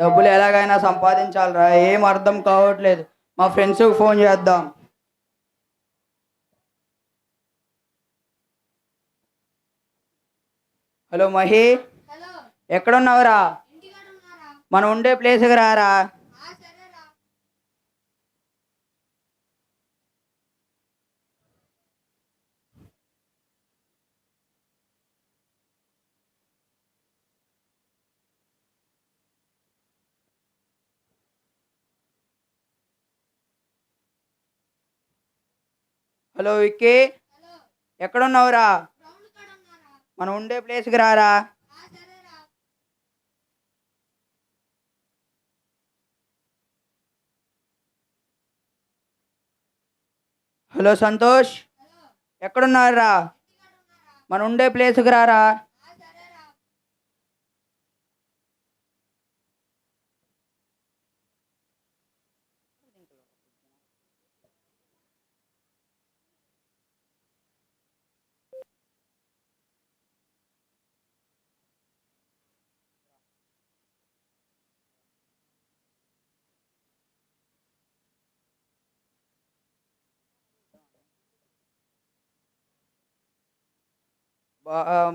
డబ్బులు ఎలాగైనా సంపాదించాలిరా ఏం అర్థం కావట్లేదు. మా ఫ్రెండ్స్కి ఫోన్ చేద్దాం. హలో మహి ఎక్కడున్నావురా? మనం ఉండే ప్లేస్కి రారా? హలో విక్కీ. ఎక్కడున్నావురా? మనం ఉండే ప్లేస్కి రారా? హలో సంతోష్. ఎక్కడున్నారా? మనం ఉండే ప్లేస్కి రారా?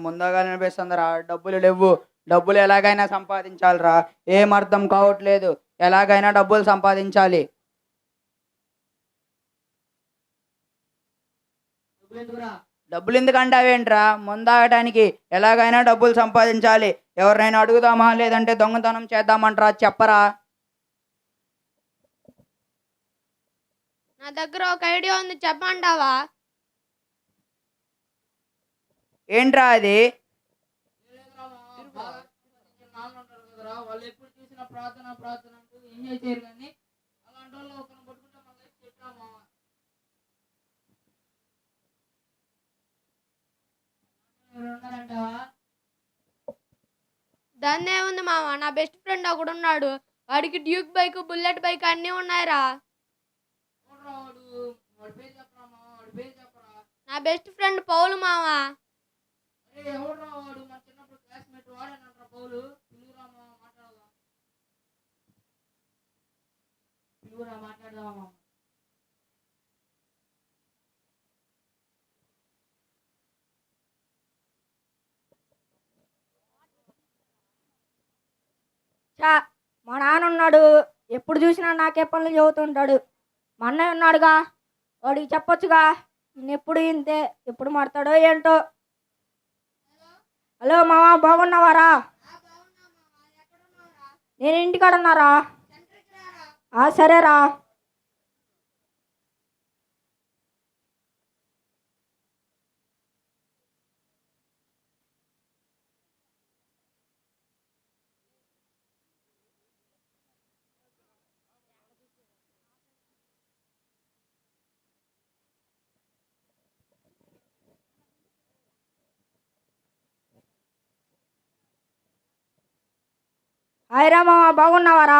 ముందుగా అనిపిస్తుందిరా డబ్బులు లేవు. డబ్బులు ఎలాగైనా సంపాదించాలిరా. ఏం అర్థం కావట్లేదు. ఎలాగైనా డబ్బులు సంపాదించాలి. డబ్బులు ఎందుకంటే అవేంట్రా? ముందాగటానికి ఎలాగైనా డబ్బులు సంపాదించాలి. ఎవరినైనా అడుగుదామా? లేదంటే దొంగతనం చేద్దామంటారా? చెప్పరా? నా దగ్గర ఒక ఐడియా ఉంది. చెప్పంటావా ఏంట్రా అది వాళ్ళు ఎప్పుడు చూసిన ప్రార్థన ప్రార్థన అంటూ ఎంజాయ్ చేయరు కానీ అలాంటి వాళ్ళు ఒకరిని పట్టుకుంటే మన లైఫ్ చెప్పామా ఉన్నారంటావా దాన్నే ఉంది మామ నా బెస్ట్ ఫ్రెండ్ ఒకడు ఉన్నాడు. వాడికి డ్యూక్ బైక్ బుల్లెట్ బైక్ అన్నీ ఉన్నాయిరా. నా బెస్ట్ ఫ్రెండ్ పౌలు మామ అరే వాడు? మన చిన్నప్పుడు క్లాస్మేట్ వాడేనంటారా పౌలు మా మాట్లాడదాం పిలువురా మాట్లాడదామా? చా మా నాన్న ఉన్నాడు. ఎప్పుడు చూసినా నాకే పనులు చెబుతుంటాడు మా అన్నయ్య ఉన్నాడుగా. వాడికి చెప్పొచ్చుగా. నేను ఎప్పుడు ఇంతే ఎప్పుడు మాడతాడో ఏంటో. హలో మామ బాగున్నావారా? నేను ఇంటికాడ ఉన్నారా సరేరా. హాయ్ మామ బాగున్నావారా?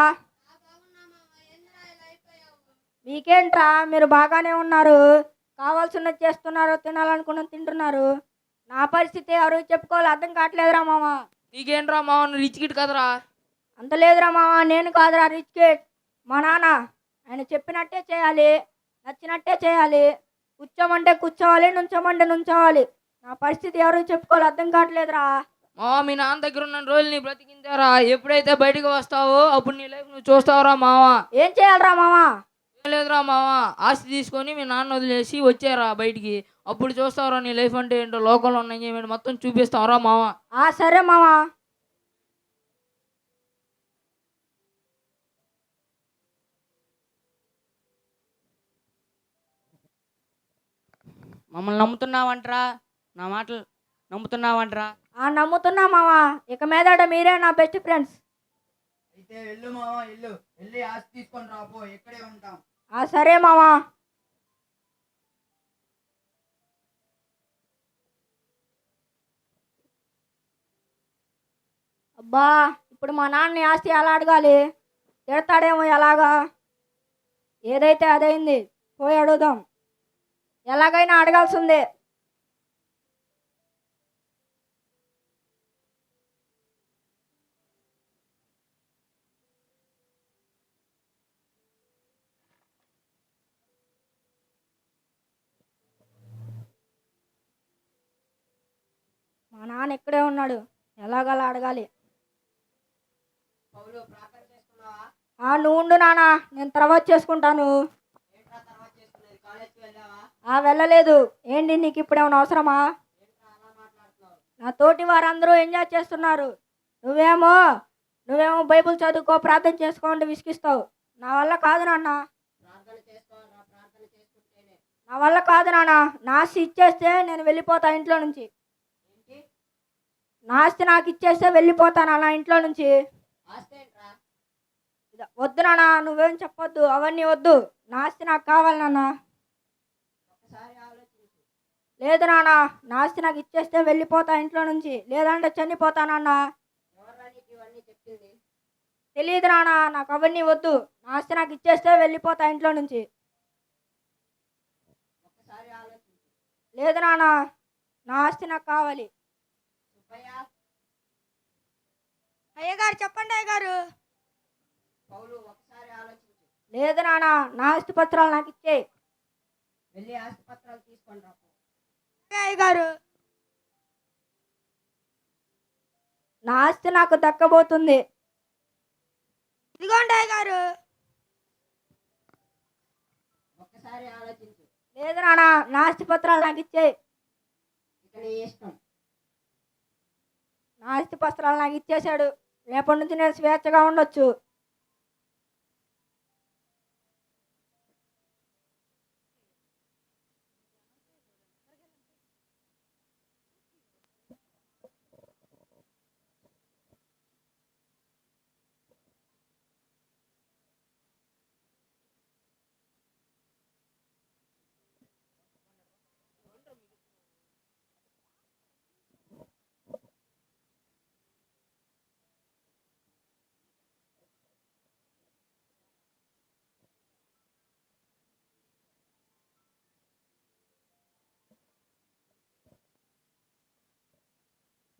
మీకేంట్రా మీరు బాగానే ఉన్నారు? కావాల్సినది చేస్తున్నారు తినాలనుకున్నది తింటున్నారు. నా పరిస్థితి ఎవరు చెప్పుకోవాలి అర్థం కావట్లేదురా మామ. నీకేంట్రా మా రిచ్ కిట్ కదరా? అంత లేదురా మామ నేను కాదురా రిచ్ కిడ్ మా నాన్న ఆయన చెప్పినట్టే చేయాలి నచ్చినట్టే చేయాలి. కూర్చోమంటే కూర్చోవాలి నుంచోమంటే నుంచోవాలి. నా పరిస్థితి ఎవరు చెప్పుకోవాలి అర్థం కావట్లేదురా. మా మీ నాన్న దగ్గర ఉన్న రోజులు నీ బ్రతికించారా ఎప్పుడైతే బయటకు వస్తావో అప్పుడు నీ లైఫ్ నువ్వు చూస్తావురా మావా. ఏం చేయాలిరా మామ ఏం లేదురా మావా. ఆస్తి తీసుకొని మీ నాన్న వదిలేసి వచ్చారా బయటికి? అప్పుడు చూస్తావురా నీ లైఫ్ అంటే ఏంటో లోకంలో ఉన్న ఎంజాయ్మెంట్ మొత్తం చూపిస్తావురా మావా. ఆ సరే మామ మమ్మల్ని నమ్ముతున్నావంటరా? నా మాటలు నమ్ముతున్నావంటరా? ఆ నమ్ముతున్నా మామ ఇక మీదట మీరే నా బెస్ట్ ఫ్రెండ్స్ అయితే వెళ్ళు మామ వెళ్ళు. వెళ్ళి ఆస్తి తీసుకొని రాపో ఇక్కడే ఉంటాం. ఆ సరే మామ అబ్బా ఇప్పుడు మా నాన్నని ఆస్తి ఎలా అడగాలి? తిడతాడేమో ఎలాగా? ఏదైతే అదైంది పోయి అడుగుదాం. ఎలాగైనా అడగాల్సిందే మా నాన్న ఇక్కడే ఉన్నాడు? ఎలాగలా అడగాలి? ఆ నువ్వు ఉండు నాన్న నేను తర్వాత చేసుకుంటాను. ఆ వెళ్ళలేదు. ఏంటి నీకు ఇప్పుడేమైనా అవసరమా? నా తోటి వారందరూ ఎంజాయ్ చేస్తున్నారు. నువ్వేమో నువ్వేమో బైబిల్ చదువుకో ప్రార్థన చేసుకోండి విసిగిస్తావు. నా వల్ల కాదు నాన్న. నా వల్ల కాదు నాన్న. నా ఆస్తి ఇచ్చేస్తే నేను వెళ్ళిపోతా ఇంట్లో నుంచి. నా ఆస్తి నాకు ఇచ్చేస్తే వెళ్ళిపోతాను నా ఇంట్లో నుంచి. వద్దు నాన్న నువ్వేం చెప్పొద్దు అవన్నీ వద్దు. నా ఆస్తి నాకు కావాలి నాన్న. లేదు నాన్న నా ఆస్తి నాకు ఇచ్చేస్తే వెళ్ళిపోతా ఇంట్లో నుంచి. లేదంటే చనిపోతా నాన్న. తెలియదు నాన్న నాకు అవన్నీ వద్దు. నా ఆస్తి నాకు ఇచ్చేస్తే వెళ్ళిపోతా ఇంట్లో నుంచి. లేదు నాన్న నా ఆస్తి నాకు కావాలి. అయ్యగారు చెప్పండి అయ్యగారు. లేదు నాన్న నా ఆస్తి పత్రాలు నాకు ఇచ్చే అయ్యగారు. నా ఆస్తి నాకు దక్కబోతుంది. ఇదిగోండి అయ్యగారు. లేదు నాన్న నా ఆస్తి పత్రాలు నాకు ఇచ్చే నా ఆస్తి పత్రాలు నాకు ఇచ్చేశాడు. రేపటి నుంచి నేను స్వేచ్ఛగా ఉండొచ్చు.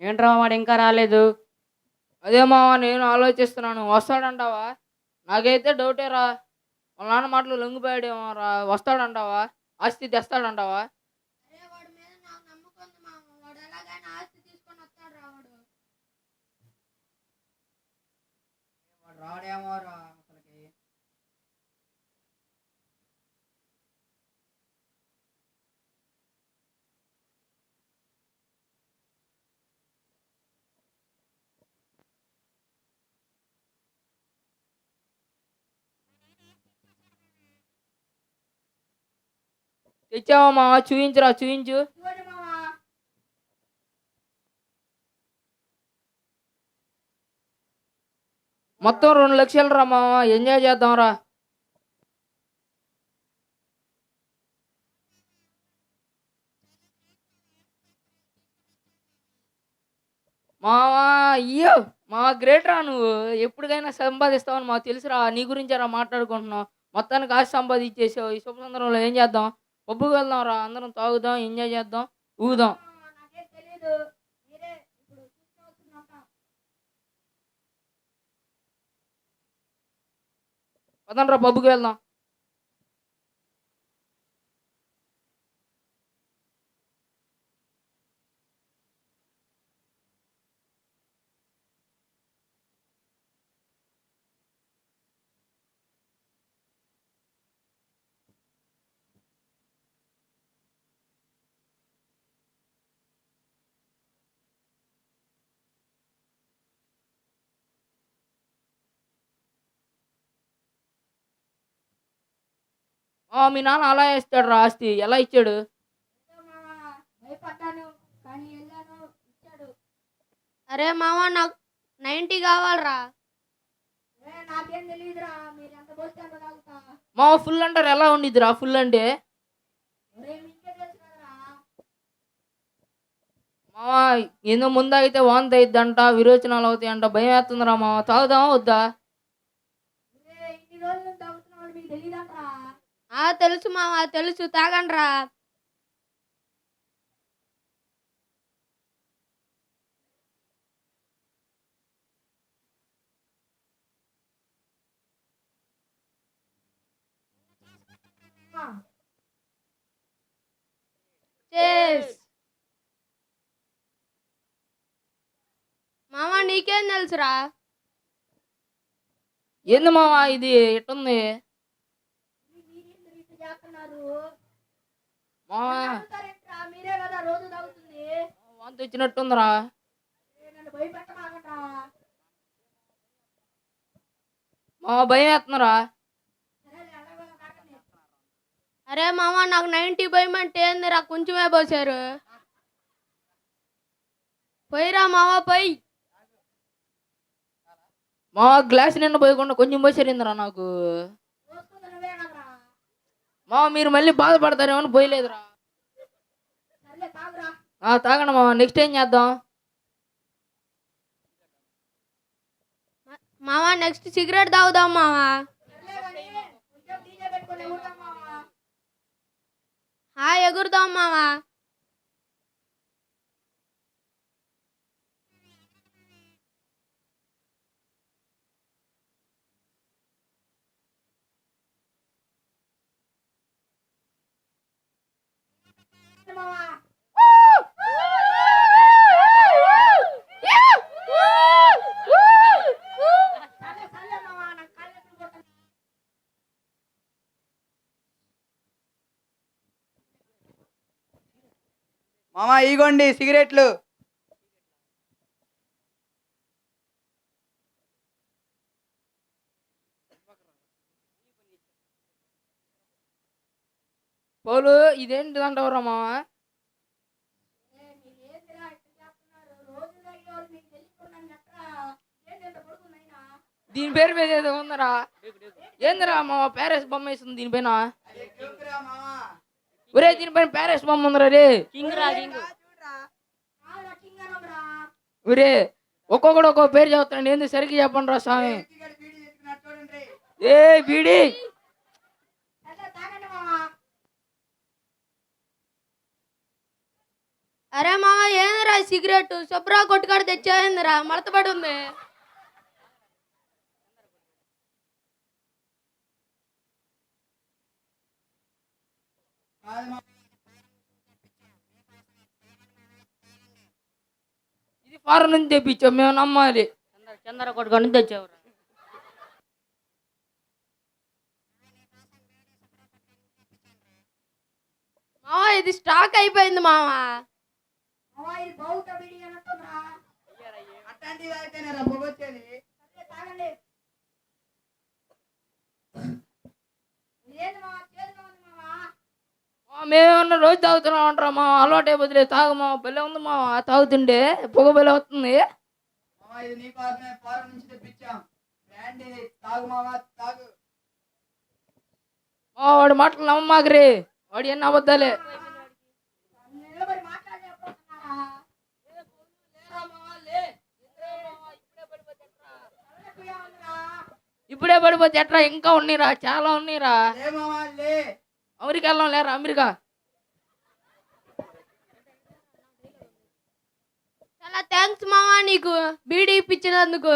ఏంట్రా వాడు ఇంకా రాలేదు? అదే మావా నేను ఆలోచిస్తున్నాను. వస్తాడంటావా? నాకైతే డౌటే రా. వాళ్ళ నాన్న మాటలు లొంగిపోయాడేమో రా. వస్తాడంటావా? ఆస్తి తెస్తాడంటావా? అరే వాడి మీద నాకు నమ్మకం ఉంది మామ వాడు ఎలాగైనా ఆస్తి తీసుకొని వస్తాడు రా వాడు వాడు రాడేమో రా అసలుకి తెచ్చావా మావా చూయించురా చూయించు. మొత్తం రెండు లక్షలు రా మావా ఎంజాయ్ చేద్దాం రా మావా అయ్యో మా గ్రేట్ రా నువ్వు. ఎప్పటికైనా సంపాదిస్తావని మాకు తెలుసురా. నీ గురించే రా మాట్లాడుకుంటున్నావు మొత్తానికి ఆశ సంపాదించేసావు. ఈ శుభ సందర్భంలో ఏం చేద్దాం? పబ్బుకి వెళ్దాం రా అందరం తాగుదాం ఎంజాయ్ చేద్దాం ఊగుదాం. మామ, పదండ్రా పబ్బుకి వెళ్దాం. మీ నాన్న అలా వేస్తాడు రా ఆస్తి. ఎలా ఇచ్చాడు? మామ అరే మామ నాకు నైంటీ కావాలరా. ఏ, నాకేం తెలియదురా మీరు ఎంత పోస్తే అంత తాగుతా. మా ఫుల్ అంటారు ఎలా ఉండిద్దిరా ఫుల్ అంటే? ఒరే మీకే తెలుసు కదరా. మావా ఏందో ముందు అయితే వాంతి అయిద్దంట విరోచనాలు అవుతాయంట భయం వేస్తుందిరా మావా తాగుదామా వద్దా ఒరే ఇన్ని రోజులు తాగుతున్నావు మీకు తెలియదంటరా ఆ తెలుసు మావా తెలుసు తాగండ్రా. Cheers. నీకేం తెలుసురా? ఏంది మావా ఇది? ఎట్టుంది మావా తాగుతారేంట్రా? మీరే కదా రోజు తాగుతుంది వాంతి నన్ను. మావా భయం వేస్తున్నారా. అరే మామ నాకు నైన్టీ భయం అంటే ఏందిరా? కొంచెమే పోసారు. పోయిరా మామ పోయి. మావా గ్లాస్ నిండా పోయకుండా కొంచెం పోసేరిందిరా నాకు. మావా మీరు మళ్ళీ బాధపడతారేమో అని పోయలేదురా. తాగండి మావా నెక్స్ట్ ఏం చేద్దాం మామ నెక్స్ట్ సిగరెట్ తాగుదాం మామ ఎగురుదాం మావా. హాయ్ ఎగురుదాం మామ మావా. సర్లే, సర్లే మావా, నాకు కాళ్ళు నొప్పులు పుడుతున్నాయి. మామ ఇగోండి సిగరెట్లు పోలు ఇదేంటి అంటావురా నాయనా? దీని పేరు మీద ఏదో ఉందరా ఏందిరా మావా ప్యారెస్ బొమ్మ వేస్తుంది దీనిపైన మామ. ఒరే దీనిపైన ప్యారెస్ బొమ్మ ఉందిరా రే చూడురా. కాదురా, కింగనొకరా. ఒరే ఒక్కొక్కడు ఒక్కో పేరు చెప్తాను ఏంది సరిగ్గా చెప్పండి రా స్వామి ఏ బీడి. అరే మామ ఏందిరా సిగరెట్ శుభ్రా కొట్టుకాడ తెచ్చేందిరా మడతపడి ఉంది ఇది ఫారెన్ నుంచి తెప్పించాం మేము నమ్మాలి. చందర కొట్టుకొని తెచ్చావు మామ ఇది స్టాక్ అయిపోయింది మామ మావా, బౌట బిడి అన్నట్టుందిరా. అట్లాంటివి తాగితేనే రా పొగొచ్చేది సర్లే, తాగండి. ఇదేంటి మావా, చేదుగా ఉంది మావా. మేమేమన్నా రోజు తాగుతున్నాం అంటారా మా అలవాటే బదిలే. తాగు మా బెల్లే ఉంది మా తాగుతుండే పొగ బెల్లే వస్తుంది. ఇది నీకోసమే ఫారెన్ నుంచి తెప్పించాం. బ్రాండ్ ఇది తాగు మామ తాగు. మా వాడి మాటలు నమ్మమాకరే వాడి ఎన్ని అబద్ధాలే. ఇప్పుడే పడిపోతే ఎట్రా? ఇంకా ఉన్నీరా? చాలా ఉన్నీరా? అమెరికా వెళ్ళాం లేరా? అమెరికా. చాలా థ్యాంక్స్ మామ నీకు. బీడీ ఇప్పించినందుకు.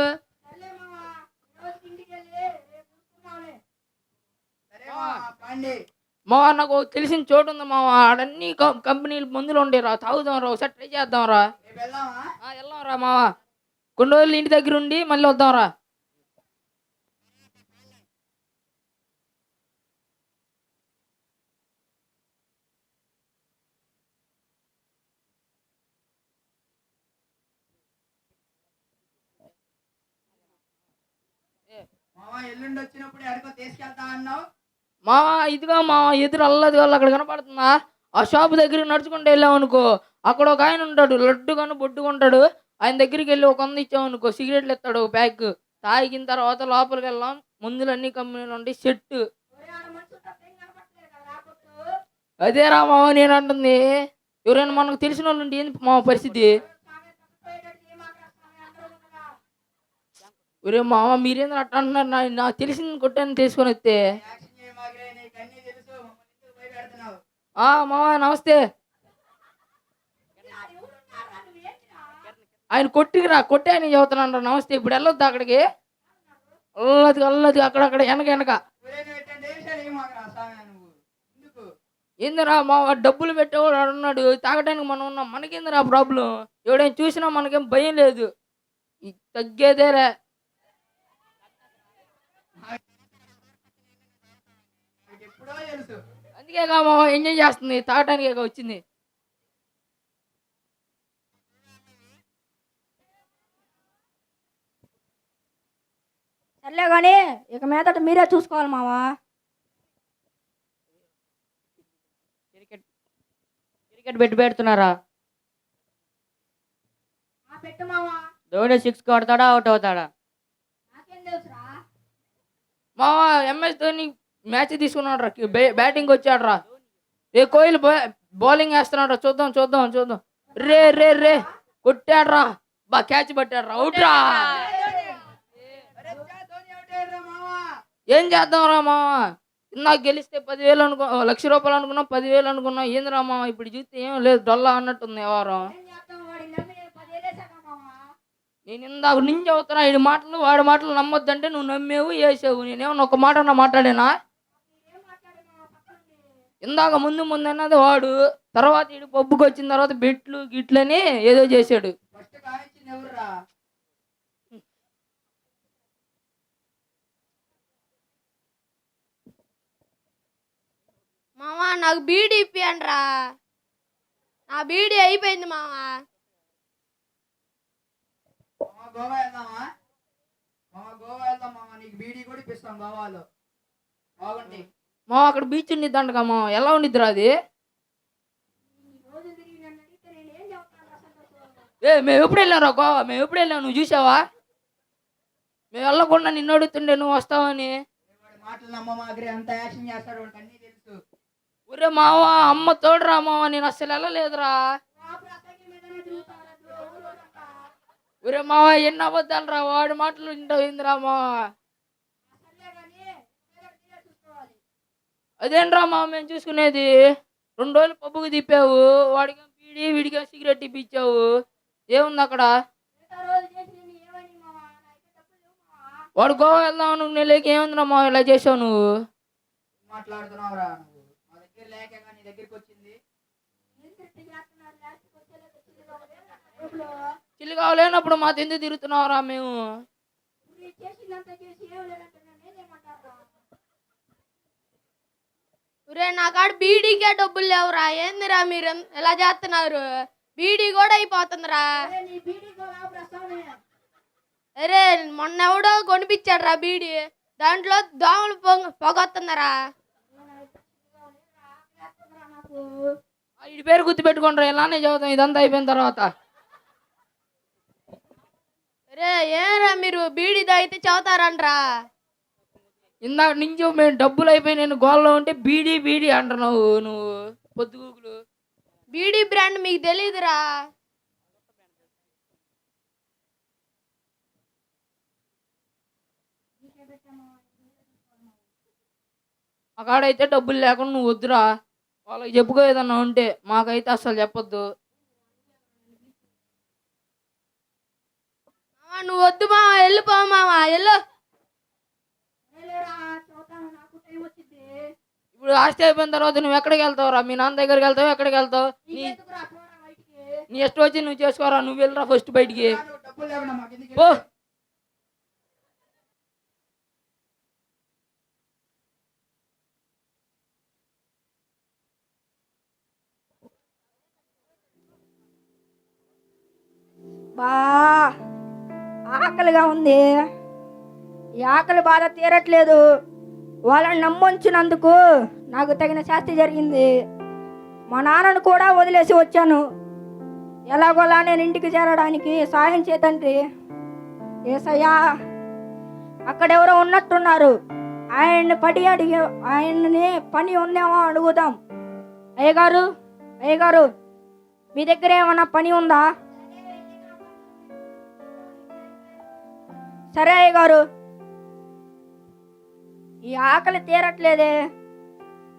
మావా, నాకు తెలిసిన చోటు ఉంది మా ఆడన్ని కంపెనీలు మందులు ఉండేరా. తాగుదాం రా ఒకసారి ట్రై చేద్దాం రా. వెళ్దాం రా మావా. కొన్ని రోజులు ఇంటి దగ్గర ఉండి మళ్ళీ వద్దాం రా. మామ ఎల్లుండి వచ్చినప్పుడు ఎక్కడికో తీసుకెళ్తా అన్నావు? మావా ఇదిగా మా ఎదురు అల్లది వాళ్ళు అక్కడ కనపడుతుందా? ఆ షాప్ దగ్గరికి నడుచుకుంటూ వెళ్ళాం అనుకో అక్కడ ఒక ఆయన ఉంటాడు లడ్డుగాను బొడ్డుకుంటాడు ఆయన దగ్గరికి వెళ్ళి ఒక వంద ఇచ్చాం అనుకో సిగరెట్లు ఇస్తాడు ఒక ప్యాక్ తాగిన తర్వాత లోపలికి వెళ్ళాం మందులు అన్ని కంపెనీలు ఉంటాయి కదరా, కొట్టు. అదేరా మావ నేను అంటుంది. ఎవరైనా మనకు తెలిసిన వాళ్ళు ఉంటే ఏంది మా పరిస్థితి? ఒరే మామ మీరేంద్ర అట్లా అంటున్నారు? నా- నాకు తెలిసింది కొట్టాను తీసుకొని వస్తే. ఆ మామ నమస్తే. ఆయన కొట్టిరా నువ్వేంటిరా? ఆయన చదువుతున్నాను నమస్తే ఇప్పుడు వెళ్ళొద్దు అక్కడికి? అల్లది అల్లది అక్కడక్కడ వెనక వెనక. ఏందిరా మా డబ్బులు పెట్టేవాడు అన్నాడు తాగడానికి మనం ఉన్నాం. మనకేందిరా ప్రాబ్లం ఎవడైనా చూసినా మనకేం భయం లేదు. తగ్గేదేరే తగ్గేదేలే నాకు ఎప్పుడో తెలుసు అందుకే కా మామ ఎంజాయ్ చేస్తుంది? తాగటానికే వచ్చింది. సర్లే కానీ ఇక మీదట మీరే చూసుకోవాలి మావా క్రికెట్ క్రికెట్ పెట్టి పెడుతున్నారా? పెట్టు మావా ధోని సిక్స్ కొడతాడా అవుట్ అవుతాడా? నాకేం తెలుసురా. మామ ఎంఎస్ ధోని మ్యాచ్ తీసుకున్నాడు రా. బ్యాటింగ్ వచ్చాడు రా. ఏ కోహ్లీ బౌలింగ్ వేస్తున్నాడు రా. చూద్దాం చూద్దాం చూద్దాం. రే రే రే. కొట్టాడు రా. బా క్యాచ్ పట్టాడు రా. అవుట్ రా. ఏం చేద్దాం రా మామ ఇందాక గెలిస్తే పదివేలు అనుకో లక్ష రూపాయలు అనుకున్నాం పదివేలు అనుకున్నాం. ఏంది రా మామ ఇప్పుడు చూస్తే ఏం లేదు. డొల్లా అన్నట్టుంది వ్యవహారం. నేను నేను ఇందాక నుంచి అవుతున్నా ఈ మాటలు వాడి మాటలు నమ్మొద్దంటే నువ్వు నమ్మేవు వేసావు నేనేమన్నా ఒక మాట అన్న మాట్లాడేనా ఏం మాట్లాడు మావా పక్కనుండి ఇందాక ముందు ముందు అన్నది వాడు తర్వాత ఇడు పబ్బుకి వచ్చిన తర్వాత బెట్లు గిట్లని ఏదో చేశాడు. ఫస్ట్ కానిచ్చింది ఎవర్రా? మామ నాకు బీడీ ఇప్పియండి రా నా బీడీ అయిపోయింది మామ మామ గోవా వెళ్దామా? మామ గోవా వెళ్దాం మామ నీకు బీడీ కూడా ఇప్పిస్తాం గోవాలో. బాగుంటాయి. మా అక్కడ బీచ్ ఉండిద్దంటగా మా ఎలా ఉండిద్దిరా అది? ఏ మేము ఎప్పుడు వెళ్ళాం రా గోవా? మేము ఎప్పుడు వెళ్ళాం? నువ్వు చూసావా? మేము వెళ్ళకుండా నిన్ను అడుగుతుండే నువ్వు వస్తావని. ఒరే మావా అమ్మ తోడురా మావ నేను అసలు వెళ్ళలేదురా. ఒరే మావా ఎన్ని అబద్ధాలు రా వాడి మాటలు ఇంటరా మావా సర్లే కానీ మీరే మీరే చూసుకోవాలి అదేంట్రా మావ మేము చూసుకునేది? రెండు రోజులు పప్పుకు తిప్పావు వాడికి పీడి వీడికి సిగరెట్ ఇప్పించావు? ఏముంది అక్కడ? వాడు గోవా వెళ్దాం నువ్వు నేను లేక ఏముందిరా మావ ఇలా చేసావు నువ్వు? మాట్లాడుతున్నావురా మా దగ్గర లేక నీ దగ్గరికి వచ్చింది. చిల్లి కావలేనప్పుడు మా తిరుగుతున్నావురా మేము మీరు చేసిందంతా చేసి ఏం లేదంటే నన్ను ఏం చేయమంటారా ఒరే నా కాడ బీడీకే డబ్బులు లేవురా. ఏందిరా మీరు ఎలా చేస్తున్నారు? బీడీ కూడా అయిపోతుందిరా. అరే మొన్న ఎవడో కొనిపించాడు రా బీడీ. దాంట్లో దోమలు పొగ పొగొస్తుందరా ఇటు పేరు గుర్తు పెట్టుకుంటారు ఇలానే చదువుతాం ఇదంతా అయిపోయిన తర్వాత. అరే ఏరా మీరు బీడీ తాగితే చదువుతారంట్రా. ఇందాక నుంచి మేము డబ్బులు అయిపోయి నేను గోల్లో ఉంటే బీడీ బీడీ అంటున్నావు నువ్వు. పొద్దుగూకులు బీడీ బ్రాండ్ మీకు తెలియదురా అక్కడైతే డబ్బులు లేకుండా నువ్వు వద్దురా. వాళ్ళకి చెప్పుకో ఏదన్నా ఉంటే మాకైతే అసలు చెప్పొద్దు. నువ్వు వద్దు మావా వెళ్ళిపో మావా వెళ్ళు. ఇప్పుడు ఆస్తి అయిపోయిన తర్వాత నువ్వు ఎక్కడికి వెళ్తావురా మీ నాన్న దగ్గరికి వెళ్తావు? ఎక్కడికి వెళ్తావు? నీ నీ ఇష్టం వచ్చి నువ్వు చేసుకోరా? నువ్వు వెళ్ళరా ఫస్ట్ బయటికి. బా ఆకలిగా ఉంది. ఈ ఆకలి బాధ తీరట్లేదు. వాళ్ళని నమ్ముంచినందుకు నాకు తగిన శాస్తి జరిగింది. మా నాన్నను కూడా వదిలేసి వచ్చాను. ఎలాగోలా నేను ఇంటికి చేరడానికి సాయం చేతండ్రి ఏసయ్యా అక్కడెవరో ఉన్నట్టున్నారు. ఆయన్ని పడి అడిగి ఆయన్ని పని ఉందేమో అడుగుదాం. అయ్యగారు అయ్యగారు మీ దగ్గర ఏమైనా పని ఉందా? సరే అయ్య గారు ఈ ఆకలి తీరట్లేదే.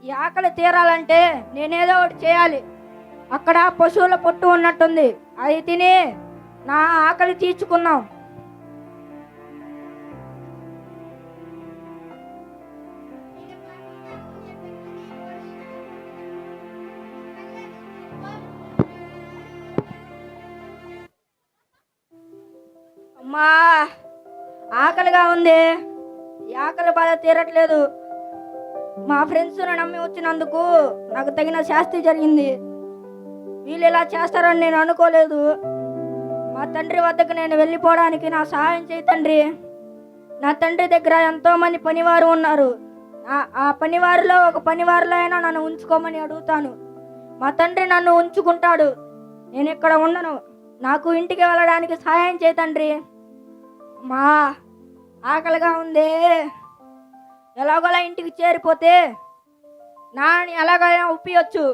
ఈ ఆకలి తీరాలంటే నేనేదో ఒకటి చేయాలి. అక్కడ పశువుల పొట్టు ఉన్నట్టుంది. అది తిని నా ఆకలి తీర్చుకుందాం. అమ్మా ఆకలిగా ఉంది. ఆకలి బాధ తీరట్లేదు. మా ఫ్రెండ్స్ను నమ్మి వచ్చినందుకు నాకు తగిన శాస్తి జరిగింది. వీళ్ళు ఇలా చేస్తారని నేను అనుకోలేదు. మా తండ్రి వద్దకు నేను వెళ్ళిపోవడానికి నా సహాయం చేయి తండ్రి. నా తండ్రి దగ్గర ఎంతోమంది పనివారు ఉన్నారు. ఆ- ఆ పనివారిలో ఒక పనివారిలో అయినా నన్ను ఉంచుకోమని అడుగుతాను. మా తండ్రి నన్ను ఉంచుకుంటాడు. నేను ఇక్కడ ఉండను. నాకు ఇంటికి వెళ్ళడానికి సహాయం చేయి తండ్రి. మా ఆకలిగా ఉంది. ఎలాగోలా ఇంటికి చేరిపోతే నాని ఎలాగైనా ఉప్పియొచ్చు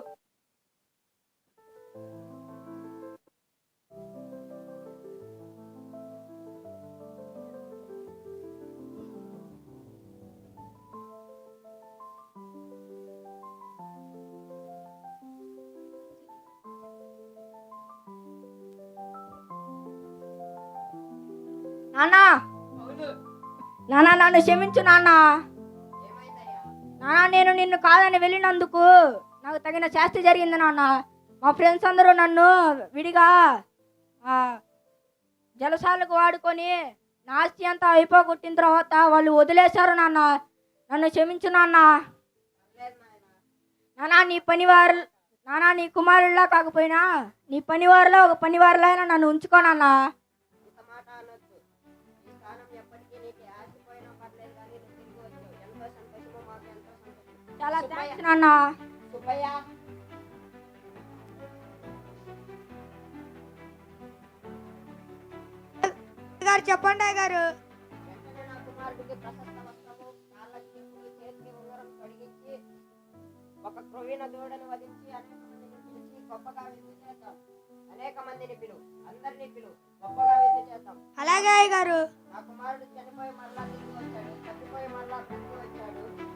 అన్నా నానా నన్ను క్షమించు నాన్న. నాన్న నేను నిన్ను కాదని వెళ్ళినందుకు నాకు తగిన శాస్తి జరిగింది నాన్న. మా ఫ్రెండ్స్ అందరూ నన్ను విడిగా జలసాలకు వాడుకొని నా ఆస్తి అంతా అయిపోగొట్టిన తర్వాత వాళ్ళు వదిలేశారు నాన్న. నన్ను క్షమించు నాన్న. నానా నీ పనివారు నానా నీ కుమారుల్లా కాకపోయినా నీ పనివారిలో ఒక పనివారిలో అయినా నన్ను ఉంచుకో చాలా థ్యాంక్స్ నాన్న. గారు చెప్పండి గారు ఒక క్రొవ్విన దూడను వధించి అనేక మందిని పిలిచి గొప్పగా విందు చేద్దాం. అనేక మందిని పిలు అందరినీ పిలు గొప్పగా విందు చేద్దాం. అలాగే గారు నా కుమారుడు చనిపోయి మరలా తిరిగి వచ్చాడు చనిపోయి మరలా తిరిగి వచ్చాడు.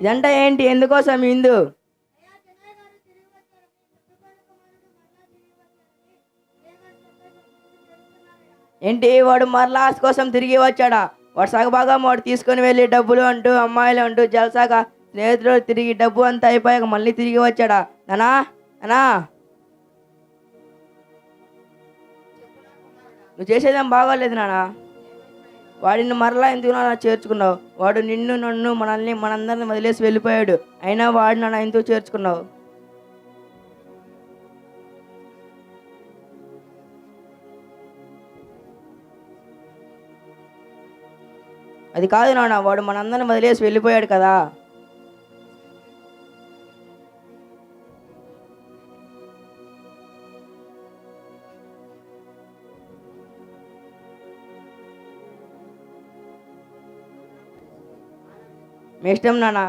ఇదంతా ఏంటి? ఎందుకోసం ఇందు? ఏంటి? వాడు మరలాస్ కోసం తిరిగి వచ్చాడా? వాడు సగభాగం వాడు తీసుకొని వెళ్ళి డబ్బులు అంటూ అమ్మాయిలు అంటూ జలసాగా స్నేహితులు తిరిగి డబ్బు అంతా అయిపోయాక మళ్ళీ తిరిగి వచ్చాడా? నానా? నానా? నువ్వు చేసేదేం బాగోలేదు నానా? వాడిని మరలా ఎందుకు నా చేర్చుకున్నావు? వాడు నిన్ను నన్ను మనల్ని మనందరిని వదిలేసి వెళ్ళిపోయాడు. అయినా వాడు నన్ను ఎందుకు చేర్చుకున్నావు? అది కాదు నాన్న వాడు మనందరిని వదిలేసి వెళ్ళిపోయాడు కదా. మీ ఇష్టం నాన్న.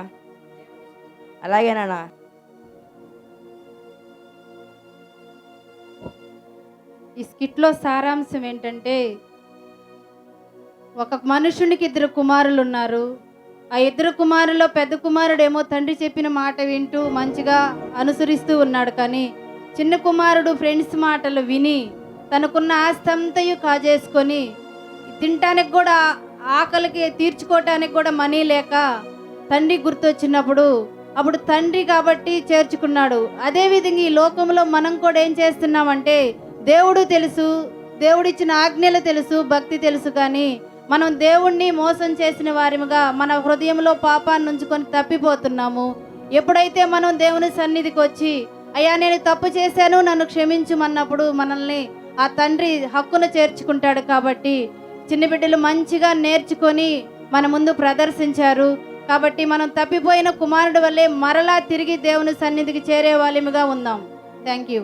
అలాగే నాన్న. ఈ స్కిట్లో సారాంశం ఏంటంటే ఒక మనుషునికి ఇద్దరు కుమారులు ఉన్నారు ఆ ఇద్దరు కుమారుల్లో పెద్ద కుమారుడేమో తండ్రి చెప్పిన మాట వింటూ మంచిగా అనుసరిస్తూ ఉన్నాడు కానీ చిన్న కుమారుడు ఫ్రెండ్స్ మాటలు విని తనకున్న ఆస్తంతయు కాజేసుకొని తినటానికి కూడా ఆకలికి తీర్చుకోవటానికి కూడా మనీ లేక తండ్రి గుర్తొచ్చినప్పుడు అప్పుడు తండ్రి కాబట్టి చేర్చుకున్నాడు. అదేవిధంగా ఈ లోకంలో మనం కూడా ఏం చేస్తున్నామంటే దేవుడు తెలుసు దేవుడిచ్చిన ఆజ్ఞలు తెలుసు భక్తి తెలుసు కానీ మనం దేవుణ్ణి మోసం చేసిన వారిగా మన హృదయంలో పాపాన్ని ఉంచుకొని తప్పిపోతున్నాము. ఎప్పుడైతే మనం దేవుని సన్నిధికి వచ్చి అయ్యా నేను తప్పు చేశాను నన్ను క్షమించుమన్నప్పుడు మనల్ని ఆ తండ్రి హక్కును చేర్చుకుంటాడు కాబట్టి చిన్న బిడ్డలు మంచిగా నేర్చుకొని మన ముందు ప్రదర్శించారు. కాబట్టి మనం తప్పిపోయిన కుమారుడు వల్లే మరలా తిరిగి దేవుని సన్నిధికి చేరే వాళ్ళముగా ఉందాం థ్యాంక్ యూ